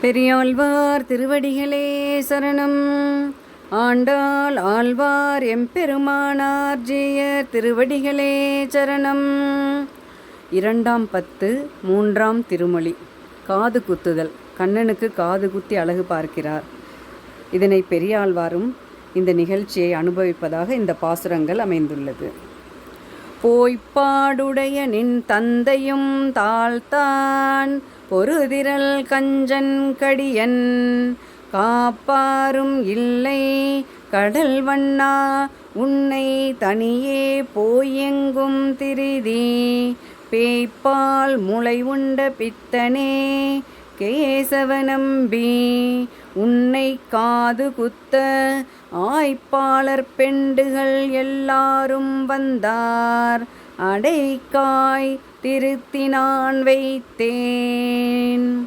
பெரியாழ்வார் திருவடிகளே சரணம். ஆண்டாள் ஆழ்வார் எம்பெருமானார் ஜெயர் திருவடிகளே சரணம். இரண்டாம் பத்து மூன்றாம் திருமொழி. காது குத்துதல். கண்ணனுக்கு காது குத்தி அழகு பார்க்கிறார். இதனை பெரியாழ்வாரும் இந்த நிகழ்ச்சியை அனுபவிப்பதாக இந்த பாசுரங்கள் அமைந்துள்ளது. போய்ப்பாடுடைய நின் தந்தையும் தாழ்த்தான் பொறுதிரல் கஞ்சன் கடியன். காப்பாரும் இல்லை கடல் வண்ணா உன்னை தனியே போயெங்கும் திரிதி. பேய்ப்பால் முளை உண்ட பித்தனே கேசவநம்பி உன்னை காது குத்த ஆய்ப்பாளர் பெண்டுகள் எல்லாரும் வந்தார். அடைக்காய் திருத்தினான் வைத்தேன்.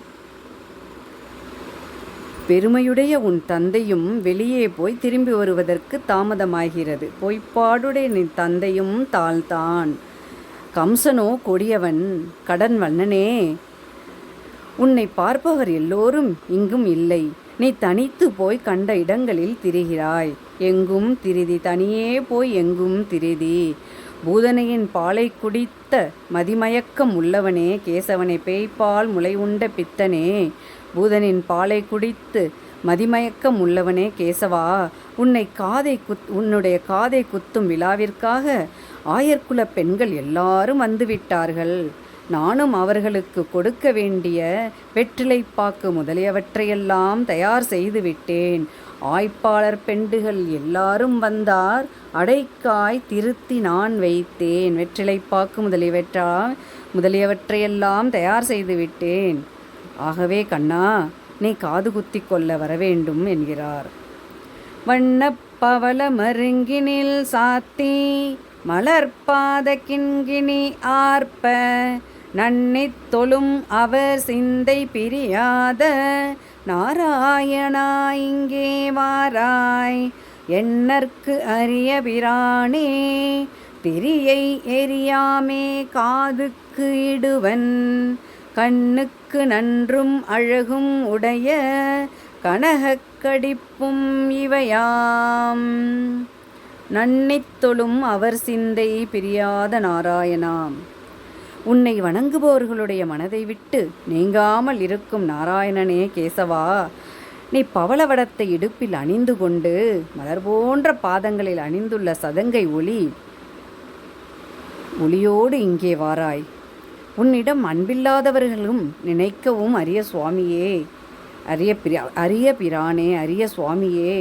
பெருமையுடைய உன் தந்தையும் வெளியே போய் திரும்பி வருவதற்கு தாமதமாகிறது. பொய்ப்பாடுடைய நீ தந்தையும் தாழ்த்தான் கம்சனோ கொடியவன் கடன் வண்ணனே உன்னை பார்ப்பவர் எல்லோரும் இங்கும் இல்லை. நீ தனித்து போய் கண்ட இடங்களில் திரிகிறாய். எங்கும் திரிதி தனியே போய் எங்கும் திரிதி. பூதனையின் பாலை குடித்த மதிமயக்கம் உள்ளவனே கேசவனை பேய்ப்பால் முளை உண்ட பித்தனே. பூதனின் பாலை குடித்து மதிமயக்கம் உள்ளவனே கேசவா உன்னை காதை குத் உன்னுடைய காதை குத்தும் விழாவிற்காக ஆயர்குல பெண்கள் எல்லாரும் வந்துவிட்டார்கள். நானும் அவர்களுக்கு கொடுக்க வேண்டிய வெற்றிலைப்பாக்கு முதலியவற்றையெல்லாம் தயார் செய்து விட்டேன் ஆய்ப்பாளர் பெண்டுகள் எல்லாரும் வந்தார். அடைக்காய் திருத்தி நான் வைத்தேன். வெற்றிலைப்பாக்கு முதலியவற்றா முதலியவற்றையெல்லாம் தயார் செய்து விட்டேன் ஆகவே கண்ணா நீ காது குத்தி கொள்ள வரவேண்டும் என்கிறார். வண்ணப்பவள மருங்கினில் சாத்தி மலர்பாத கிண்கிணி ஆர்ப்ப நன்னித் தொழும் அவர் சிந்தை பிரியாத. நாராயணா இங்கே வாராய். எண்ணற்கு அரிய பிரானே. பிரியை எரியாமே காதுக்கு இடுவன். கண்ணுக்கு நன்றும் அழகும் உடைய கனகக்கடிப்பும் இவையாம். நன்னித்தொழும் அவர் சிந்தை பிரியாத நாராயணாம். உன்னை வணங்குபவர்களுடைய மனதை விட்டு நீங்காமல் இருக்கும் நாராயணனே கேசவா நீ பவளவடத்தை இடுப்பில் அணிந்து கொண்டு மலர் போன்ற பாதங்களில் அணிந்துள்ள சதங்கை ஒளி ஒளியோடு இங்கே வாராய். உன்னிடம் அன்பில்லாதவர்களும் நினைக்கவும் அரிய சுவாமியே அரிய பிர அரிய பிரானே அரிய சுவாமியே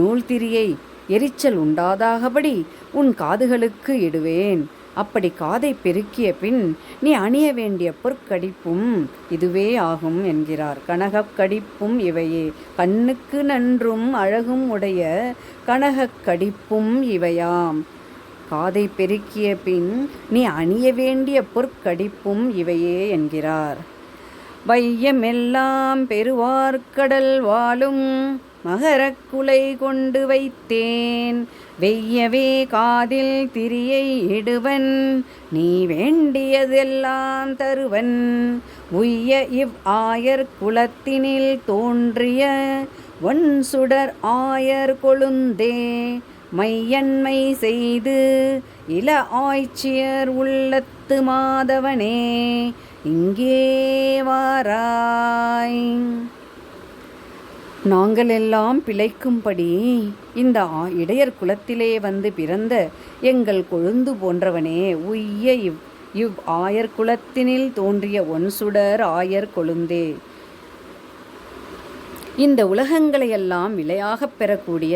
நூல் திரியை எரிச்சல் உண்டாதாகபடி உன் காதுகளுக்கு இடுவேன். அப்படி காதை பெருக்கிய பின் நீ அணிய வேண்டிய பொற்கடிப்பும் இதுவே ஆகும் என்கிறார். கனகக் கடிப்பும் இவையே. கண்ணுக்கு நன்றும் அழகும் உடைய கனகக்கடிப்பும் இவையாம். காதை பெருக்கிய பின் நீ அணிய வேண்டிய பொற்கடிப்பும் இவையே என்கிறார். வையமெல்லாம் பெருவார்க்கடல் வாழும் மகரக்குலை கொண்டு வைத்தேன். வெய்யவே காதில் திரியை இடுவன். நீ வேண்டியதெல்லாம் தருவன். உய்ய இவ் ஆயர் குலத்தினில் தோன்றிய ஒன் சுடர் ஆயர் கொழுந்தே. மையன்மை செய்து இள ஆய்ச்சியர் உள்ளத்து மாதவனே. இங்கே வாராய். நாங்கள் எல்லாம் பிழைக்கும்படி இந்த ஆ- இடையர் குலத்திலே வந்து பிறந்த எங்கள் கொழுந்து போன்றவனே உய்ய இவ் இவ் ஆயர் குலத்தினில் தோன்றிய ஒன்சுடர் ஆயர் கொழுந்தே. இந்த உலகங்களையெல்லாம் விலையாகப் பெறக்கூடிய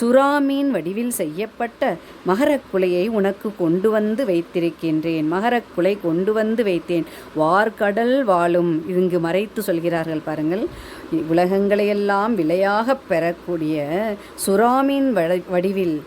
சுறாமீன் வடிவில் செய்யப்பட்ட மகரக்குலையை உனக்கு கொண்டு வந்து வைத்திருக்கின்றேன். மகரக்குலை கொண்டு வந்து வைத்தேன். வார்கடல் வாழும். இங்கு மறைத்து சொல்கிறார்கள் பாருங்கள். உலகங்களையெல்லாம் விலையாகப் பெறக்கூடிய சுறாமீன் வடிவில்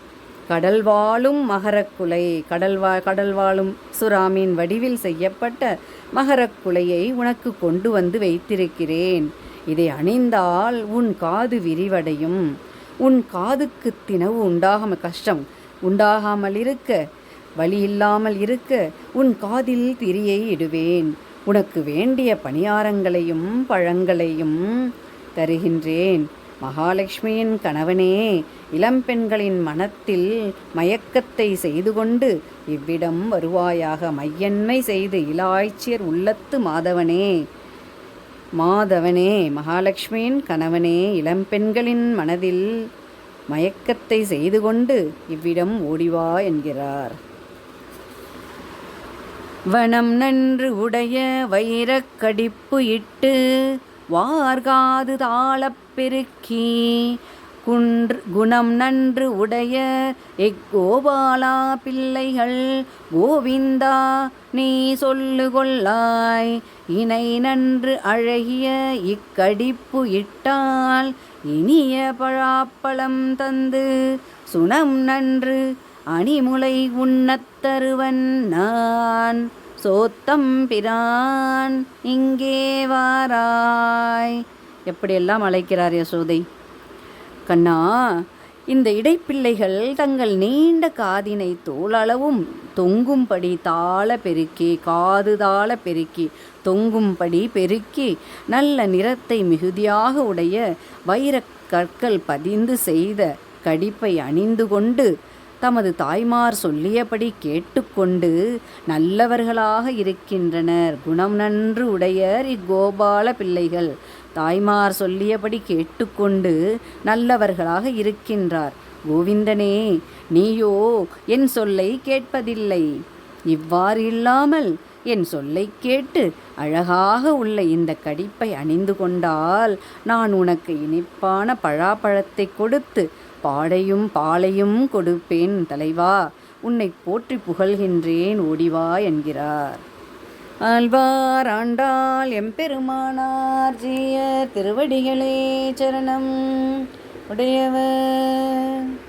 கடல் வாழும் மகரக்குலை கடல் வா கடல் வாழும் சுறாமீன் வடிவில் செய்யப்பட்ட மகரக்குலையை உனக்கு கொண்டு வந்து வைத்திருக்கிறேன். இதை அணிந்தால் உன் காது விரிவடையும். உன் காதுக்கு தினவு உண்டாகாம கஷ்டம் உண்டாகாமல் இருக்க வழி இல்லாமல் இருக்க உன் காதில் திரியை இடுவேன். உனக்கு வேண்டிய பணியாரங்களையும் பழங்களையும் தருகின்றேன். மகாலட்சுமியின் கணவனே இளம்பெண்களின் மனத்தில் மயக்கத்தை செய்து கொண்டு இவ்விடம் வருவாயாக மையன்மை செய்து இலாய்ச்சியர் உள்ளத்து மாதவனே. மாதவனே மகாலட்சுமியின் கணவனே இளம்பெண்களின் மனதில் மயக்கத்தை செய்து கொண்டு இவ்விடம் ஓடிவா என்கிறார். வனம் நன்று உடைய வைரக் கடிப்பு இட்டு வார்காது தாளப் பெருக்கி குன்று குணம் நன்று உடைய எக்கோபாலா பிள்ளைகள். கோவிந்தா நீ சொல்லு கொள்ளாய். இணை நன்று அழகிய இக்கடிப்பு இட்டால் இனிய பழாப்பழம் தந்து சுனம் நன்று அணிமுலை உண்ணத் தருவன் நான். சோத்தம் பிரான் இங்கே வாராய். எப்படியெல்லாம் அழைக்கிறார் யசோதை? கண்ணா இந்த இடைப்பிள்ளைகள் தங்கள் நீண்ட காதினை தோளளவும் தொங்கும்படி தாள பெருக்கி காது தாள பெருக்கி தொங்கும்படி பெருக்கி நல்ல நிறத்தை மிகுதியாக உடைய வைரக் கற்கள் பதிந்து செய்த கடிப்பை அணிந்து கொண்டு தமது தாய்மார் சொல்லியபடி கேட்டுக்கொண்டு நல்லவர்களாக இருக்கின்றனர். குணம் நன்று உடையர் இக்கோபால பிள்ளைகள். தாய்மார் சொல்லியபடி கேட்டுக்கொண்டு நல்லவர்களாக இருக்கின்றார். கோவிந்தனே நீயோ என் சொல்லை கேட்பதில்லை. இவ்வாறு இல்லாமல் என் சொல்லை கேட்டு அழகாக உள்ள இந்த கடிப்பை அணிந்து கொண்டால் நான் உனக்கு இனிப்பான பழாப்பழத்தை கொடுத்து பாடையும் பாலையும் கொடுப்பேன் தலைவா. உன்னை போற்றி புகழ்கின்றேன் ஓடிவா என்கிறார். ஆழ்வார் ஆண்டாள் எம்பெருமானார் ஜீய திருவடிகளே சரணம். உடையவர்.